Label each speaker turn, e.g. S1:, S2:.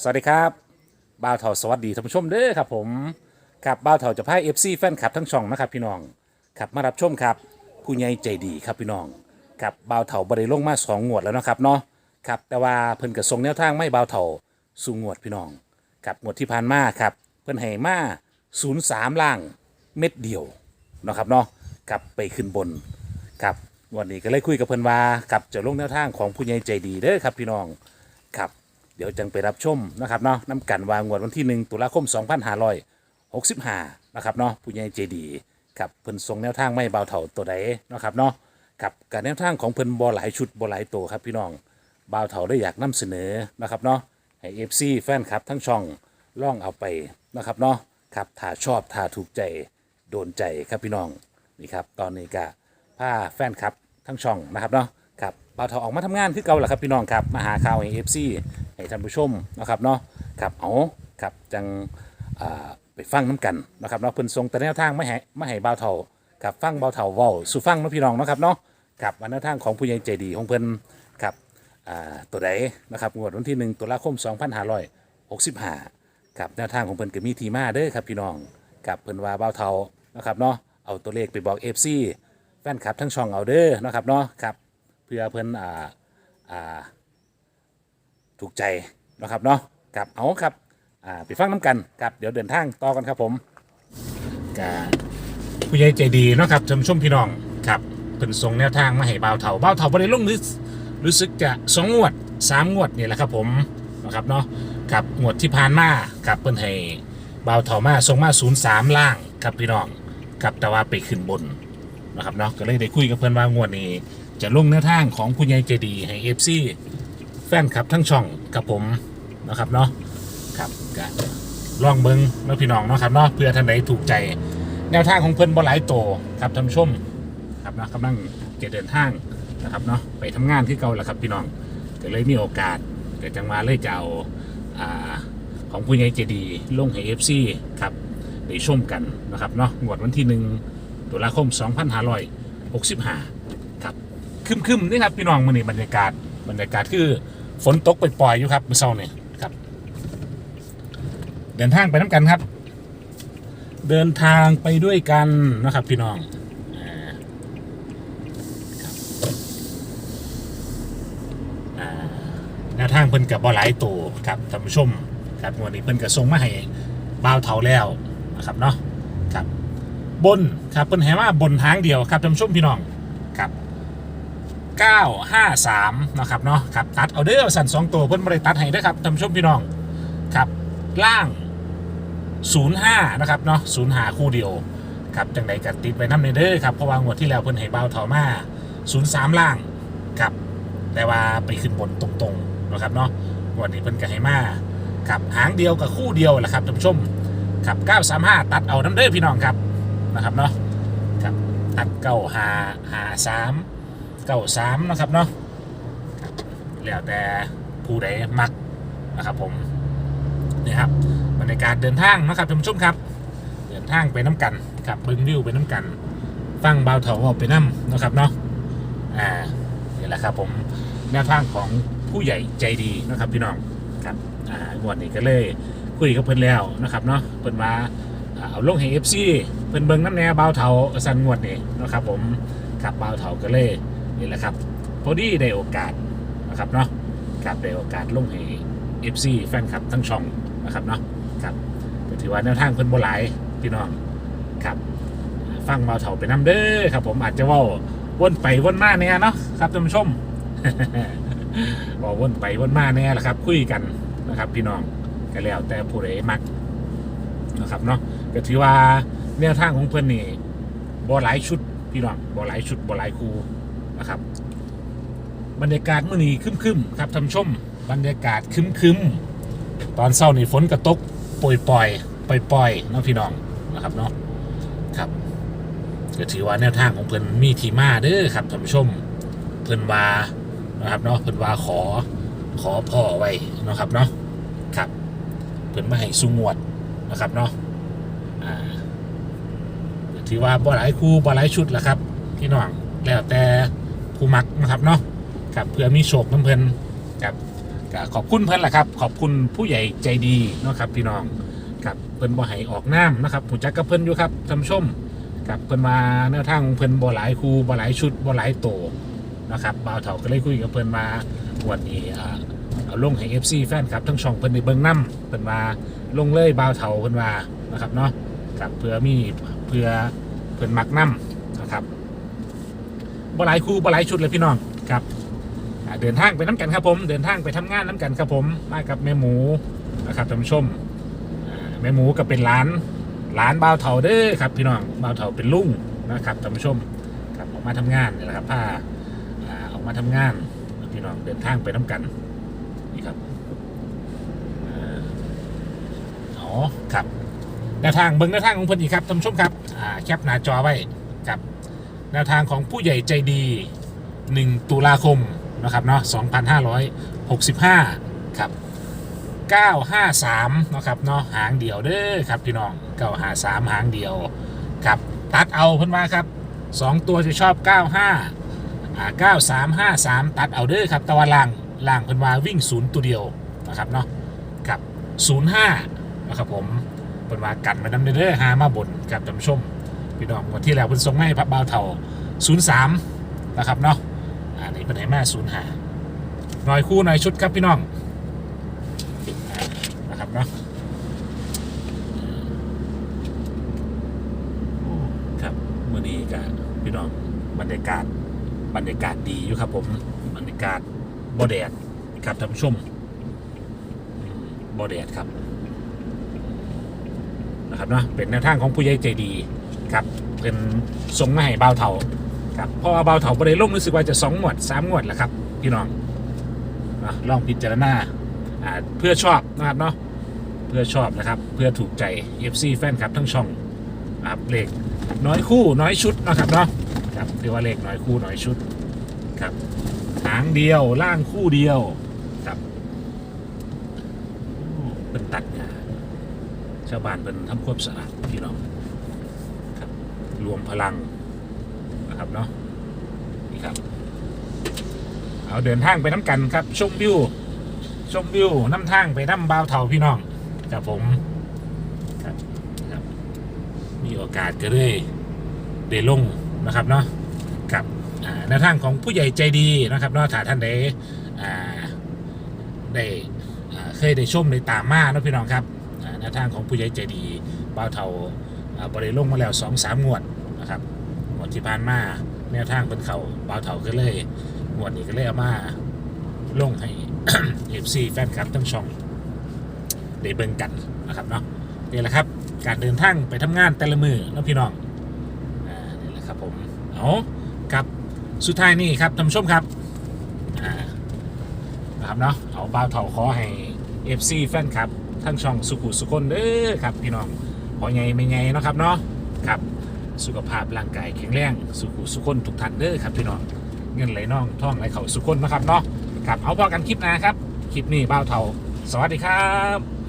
S1: สวัสดีครับบ่าวเถาสวัสดีท่านผู้ชมเด้อครับผมครับบ่าวเถาจะพาเอฟซีแฟนคลับทั้งช่องนะครับพี่น้องครับมารับชมครับผู้ใหญ่ใจดีครับพี่น้องครับบ่าวเถาบริลงมาสองงวดแล้วนะครับเนาะครับแต่ว่าเพิ่นกระทรงแนวทางไม่บ่าวเถาสู่งวดพี่น้องครับงวดที่ผ่านมาครับเพิ่นให้มาศูนย์สามล่างเม็ดเดียวนะครับเนาะครับไปขึ้นบนครับวันนี้ก็เลยคุยกับเพิ่นว่ากับจะลงแนวทางของผู้ใหญ่ใจดีเด้อครับพี่น้อง ดี๋ยวจังไปรับชมนะครับเนาะน้ำกันวางงวดวันที่ 1 ตุลาคม 2565นะครับเนาะผู้ใหญ่ใจดีกับเพิ่นส่งแนวทางไม่เบาเถ่าตัวใดนะครับเนาะกับการแนวทางของเพิ่นบอหลายชุดบอหลายตัวครับพี่น้องเบาเถ่าได้อยากนำเสนอนะครับเนาะให้ FC แฟนคลับทั้งช่องล่องเอาไปนะครับเนาะครับถ้าชอบถ้าถูกใจโดนใจครับพี่น้องนี่ครับตอนนี้ก็ผ้าแฟนคลับทั้งช่องนะครับเนาะ บเบาเถ่าออกมาทำงานคือเก่าแหละครับพี่น้องครับมาหาข่าวให้ FC ให้ท่านผู้ชมนะครับเนาะครับเอาครับจังไปฟังน้ำกันนะครับเนาะเพิ่นทรงแต่แนวทางไม่ให้ไม่ให้เบาวเท่ากับฟังเบาวเท่าเว้าสู่ฟังเนาะพี่น้องนะครับเนาะกับวันนทางของผู้ใหญ่ใจดีของเพิ่นครับตัวใดนะครับงวดวันที่1ตุลาคม 2565ครับแนวทางของเพิ่นก็มีทีมาเด้อครับพี่น้องกับเพิ่นว่าเบาวเท่านะครับเนาะเอาตัวเลขไปบอก FC แฟนคลับทั้งช่องเอาเด้อนะครับเนาะครับ พื่อเพิ่นอ่าอ่าถูกใจนะครับเนาะกับเอาครับอ่าไปฟังน้ำกันครับเดี๋ยวเดินทางต่อกันครับผมกับผู้ใหญ่ใจดีเนาะครับท่านผู้ชมพี่น้องครับเป็นทรงแนวทางมาให้บ่าวเถาบ่าวเถาบริลงรู้รู้สึกจะสองงวดสามงวดนี่แหละครับผมนะครับเนาะกับงวดที่ผ่านมากับเปิ้นให้บ่าวเถามาทรงมาศูนย์สามล่างครับพี่น้องกับแต่ว่าไปขึ้นบนนะครับเนาะก็เลยได้คุยกับเพื่อนว่างวดนี้ จะลงแนวทางของผู้ใหญ่ใจดีให้เอฟซีแฟนคลับทั้งช่องกับผมนะครับเนาะครับก็ลองเบิ้งเนาะพี่น้องเนาะครับเนาะเพื่อท่านใดถูกใจแนวทางของเพิ่นบ่หลายโตครับท่านผู้ชมครับนะกำลังจะเดินทางนะครับเนาะไปทำงานที่เก่าแหละครับพี่น้องก็เลยมีโอกาสกิดจังมาเลยจะเอาอ่าของผู้ใหญ่ใจดีลงให้ FC ครับได้ชมกันนะครับเนาะงวดวันที่หนึ่งตุลาคม 2565 คึมๆนี่ครับพี่น้องมื้อนี้บรรยากาศบรรยากาศคือฝนตกปล่อยๆอยู่ครับเมื่อเช้านี่ครับ เดินทางไปน้ำกันครับ เดินทางไปด้วยกันนะครับ พี่น้องอ่าครับอ่าแนวทางเพิ่นกับบ่หลายตัวครับท่านผู้ชมครับวันนี้เพิ่นก็ส่งมาให้บ่าวเถาแล้วนะครับเนาะครับบนครับเพิ่นให้มาบนทางเดียวครับท่านผู้ชมพี่น้อง 953นะครับเนาะครับตัดเอาเด้อสั่นสองตัวเพิ่นบริตัดให้เด้อครับท่านผู้ชมพี่น้องครับล่าง 05นะครับเนาะ05คู่เดียวครับจังใดกัดติดไว้น้ำในเด้อครับเพราะว่างวดที่แล้วเพิ่นให้เบาเท่ามา 03 ล่างครับแต่ว่าไปขึ้นบนตรงๆนะครับเนาะงวดนี้เพิ่นก็ให้มาครับหางเดียวกับคู่เดียวแหละครับท่านผู้ชมครับ935 ตัดเอาน้ำเด้อพี่น้องครับนะครับเนาะครับตัดเก้าหาหาสาม เก้าสามนะครับเนาะแล้วแต่ผู้ใดมักนะครับผมนี่ครับบรรยากาศเดินทางนะครับท่านผู้ชมครับ เดินทางไปน้ำกันครับเบิ้งวิวไปน้ำกันฟังเบาเถาเอาไปน้ำนะครับเนาะอ่านี่แหละครับผมแนวทางของผู้ใหญ่ใจดีนะครับพี่น้องครับอ่างวดนี้ก็เลยคุยกับเพิ่นแล้วนะครับเนาะเพิ่นมาอ่าเอาลงให้เอฟซีเพิ่นเบิ้งน้ำแนวเบาเถาสันงวดนี้นะครับผมครับเบาเถาก็เลย นี่แหละครับพอดีได้โอกาสนะครับเนาะครับได้โอกาสลงให้ FC แฟนคลับทั้งช่องนะครับเนาะครับถือว่าแนวทางเพิ่นบ่หลายพี่น้องครับ ฟังเบาเถาไปน้ำเด้อครับ ผมอาจจะว่าวนไปวนมาเนี่ยเนาะครับท่านผู้ชมบอกวนไปวนมาเนี่ยแหละครับ คุยกันนะครับ พี่น้องก็แล้วแต่ผู้ใดมักนะครับเนาะก็ถือว่าแนวทางของเพิ่อนนี่บ่หลายชุดพี่น้องบ่หลายชุดบ่หลายคู นะครับ บรรยากาศมื่อนี้ครึมๆครับท่านชม บรรยากาศครึมๆตอนเช้านี่ฝนกระตกปล่อยๆปล่อยๆเนาะพี่น้องนะครับเนาะครับก็ถือว่าแนวทางของเพิ่นมีทีมาเด้อครับท่านผู้ชมเพิ่นว่านะครับเนาะเพิ่นว่าขอขอพ่อไว้เนาะครับเนาะครับเพิ่นมาให้สุงวดนะครับเนาะอ่าถือว่าบ่หลายคู่บ่หลายชุดแหละครับพี่น้องแล้วแต่ ผู้มักนะครับเนาะครับเพื่อมีโชคน้ำเพิ่นกับขอบคุณเพิ่อนแหละครับ ขอบคุณผู้ใหญ่ใจดีเนาะครับพี่น้องครับเพิ่อนบ่ให้ออกน้ำนะครับผู้จักกับเพิ่อนอยู่ครับท่านผู้ชมครับเพิ่อนมาแนวทางของเพิ่อนบ่หลายคู่บ่หลายชุดบ่หลายโตนะครับบ่าวเฒ่าก็เลยคุยกับเพิ่อนมาวันนี้อ่าเอาลงให้ FC แฟนครับทั้งช่องเพิ่อนได้เบิ่งนํเพิ่อนมาลงเลยบ่าวเฒ่าเพิ่อนว่านะครับเนาะครับเพื่อมีเพื่อเพิ่อนมักนํนะครับ บหลายคู่บหลายชุดเลยพี่น้องครับเดินทางไปน้ำกันครับผม เดินทางไปทำงานน้ำกันครับผม มากับแม่หมูนะครับท่านผู้ชมอ่าแม่หมูก็เป็นร้านร้านบ่าวเถาเด้อครับ พี่น้องบ่าวเถาเป็นลุงนะครับท่านผู้ชมครับออกมาทำงานนี่แหละครับผ้าออกมาทำงานพี่น้องเดินทางไปน้ำกันนี่ครับอ๋อครับแนวทางเบิ้งแนวทางของเพิ่นอีกครับท่านผู้ชมครับอ่าแคปหน้าจอไว้กับ แนวทางของผู้ใหญ่ใจดี 1 ตุลาคมนะครับเนาะ2565 ครับ 953นะครับเนาะหางเดียวเด้อครับพี่น้อง 953 หางเดียวครับตัดเอาเพิ่นมาครับ 2 ตัวจะชอบ 95อ่า9353 ตัดเอาเด้อครับตะวันล่างล่างเพิ่นว่าวิ่ง 0 ตัวเดียวนะครับเนาะกับ 05นะครับผมเพิ่นว่ากันมาดำเด้อหามาบนกับท่านผู้ชม พี่น้องวันที่แล้วเพิ่นส่งมาให้พับบ่าวเท่า03นะครับเนาะอันนี้เป็นไหนมาศูนย์หาหน่อยคู่หน่อยชุดครับพี่น้องนะครับเนาะครับมื่อนี้กับพี่น้องบรรยากาศบรรยากาศดีอยู่ครับผมบรรยากาศบ่แดดครับท่านผู้ชมอืมบ่แดดครับนะครับเนาะเป็นแนวทางของผู้ใหญ่ใจดี ครับเป็นทรงมาให้เบาเท่าครับเพราะว่าเบาเถาประเด็นลงรู้สึกว่าจะสองงวดสามงวดแหละครับ พี่น้องลองพิจารณาอ่าเพื่อชอบนะครับเนาะเพื่อชอบนะครับ เพื่อถูกใจ FC แฟนครับทั้งช่องครับเลขน้อยคู่น้อยชุดนะครับเนาะครับเรียกว่าเลขน้อยคู่น้อยชุดครับหางเดียวล่างคู่เดียวครับเป็นตัดงาชาวบ้านเป็นทำควบสะอาดพี่น้อง รวมพลังนะครับเนาะนี่ครับ เอาเดินทางไปน้ำกันครับชมวิวชมวิวน้ำทางไปน้ำบาวเถาพี่น้องกับผมครับครับมีโอกาสก็เลยได้ลงนะครับเนาะกับอ่าแนวทางของผู้ใหญ่ใจดีนะครับเนาะถ้าท่านใดอ่าได้อ่าเคยได้ชมได้ตามมาเนาะพี่น้องครับอ่าแนวทางของผู้ใหญ่ใจดีบาวเถาอ่า บริลงมาแล้วสองสามงวดนะครับงวดที่ผ่านมาแนวทางเป็นเขาเบาเถาก็เลยงวดนี้ก็เลยเอามาลงให้เอฟซีแฟนคลับทั้งช่องได้เบิ่งกันนะครับเนาะนี่แหละครับ การเดินทางไปทำงานแต่ละมือเนาะพี่น้องอ่านี่แหละครับผมเอากับสุดท้ายนี่ครับท่านผู้ชมครับอ่านะครับเนาะเอาเบาเถาขอให้ FC แฟนคลับทั้งช่องสุขุสุคนเด้อครับพี่น้อง พอไงไม่ไงนะครับเนาะครับ สุขภาพร่างกายแข็งแรงสุขสุขคนทุกท่านเด้อครับพี่น้องเงินไหลน่องท่องไหลเข่าสุขคนนะครับเนาะครับเอาพอกันคลิปหนะครับ คลิปนี้บ้าวเทาสวัสดีครับ